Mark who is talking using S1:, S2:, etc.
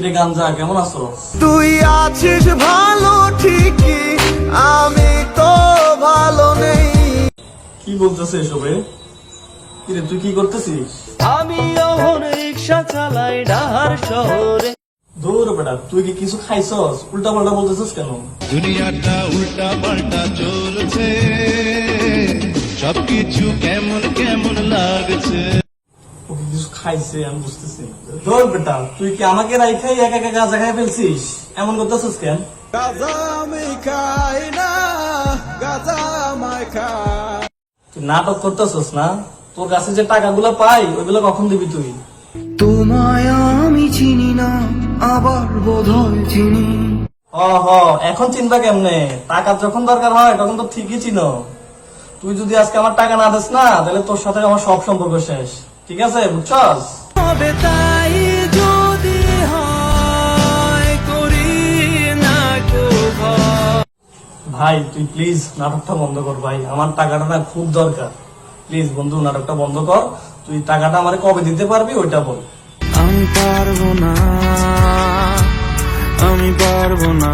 S1: কিরে গাঞ্জা কেমন আছো?
S2: তুই আছিস ভালো ঠিকই আমি তো ভালো নেই।
S1: কি বলতেছে এসবে? কিরে তুই কি করতেছিস?
S3: আমি অহন রিক্সা চালাই ডাহার শহরে।
S1: দূর বেটা তুই কি কিছু খাইছস? উল্টা পাল্টা বলতেছিস কেন?
S4: দুনিয়াটা উল্টা পাল্টা চলছে। সবকিছু কেমন কেমন লাগছে?
S1: খাইছে আমি বুঝতেছি। বেটা তুই কি আমাকে রাইখাই একা একা গাঁজা খাই ফেলছিস? এমন করতেছিস কেন?
S2: গাজা আমি খাই না গাজা আমায় খাই
S1: তুই নাটক করতেছিস না? তোর কাছে যে টাকাগুলো পাই ওইগুলো কখন দিবি তুই?
S5: তোমায় আমি চিনি না আবার বোধহয় চিনি।
S1: হ হ এখন চিনবা কেমনে? টাকা যখন দরকার হয় তখন তো ঠিকই চিনো। তুই যদি আজকে আমার টাকা না দিস না তাহলে তোর সাথে আমার সব সম্পর্ক শেষ। ঠিক আছে বুঝছস
S3: হবে তাই যদি হয় করি
S1: ভাই তুই প্লিজ নাটকটা বন্ধ কর ভাই। আমার টাকাটা না খুব দরকার। প্লিজ বন্ধু নাটকটা বন্ধ কর। তুই টাকাটা আমার কবে দিতে পারবি ওইটা বল।
S5: আমি পারব না আমি পারব না।